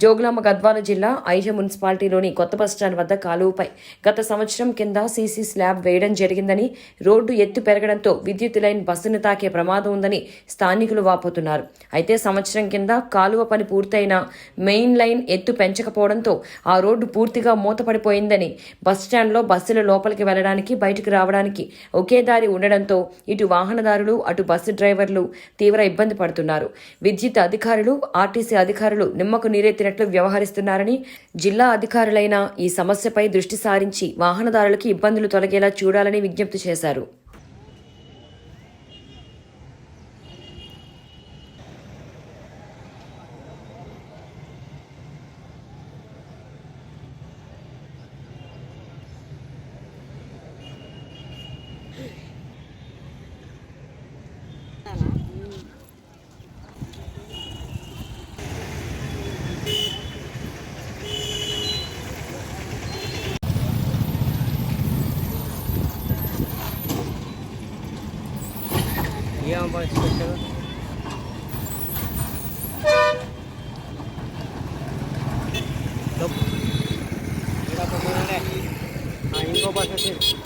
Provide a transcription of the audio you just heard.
జోగులాంబ గద్వాల జిల్లా ఐజ మున్సిపాలిటీలోని కొత్త బస్టాండ్ వద్ద కాలువపై గత సంవత్సరం కింద సీసీ స్లాబ్ వేయడం జరిగిందని రోడ్డు ఎత్తు పెరగడంతో విద్యుత్ లైన్ బస్సును తాకే ప్రమాదం ఉందని స్థానికులు వాపోతున్నారు. అయితే సంవత్సరం కింద కాలువ పని పూర్తయిన మెయిన్ లైన్ ఎత్తు పెంచకపోవడంతో ఆ రోడ్డు పూర్తిగా మూతపడిపోయిందని బస్టాండ్లో బస్సుల లోపలికి వెళ్ళడానికి బయటకు రావడానికి ఒకే దారి ఉండడంతో ఇటు వాహనదారులు అటు బస్సు డ్రైవర్లు తీవ్ర ఇబ్బంది పడుతున్నారు. విద్యుత్ అధికారులు ఆర్టీసీ అధికారులు నిమ్మకు చేసినట్లు వ్యవహరిస్తున్నారని జిల్లా అధికారులైన ఈ సమస్యపై దృష్టి సారించి వాహనదారులకు ఇబ్బందులు తొలగేలా చూడాలని విజ్ఞప్తి చేశారు. અહીંયા પણ સ્પેશિયલ તો એના પ્રમાણે આ ઇન્કો પાસેથી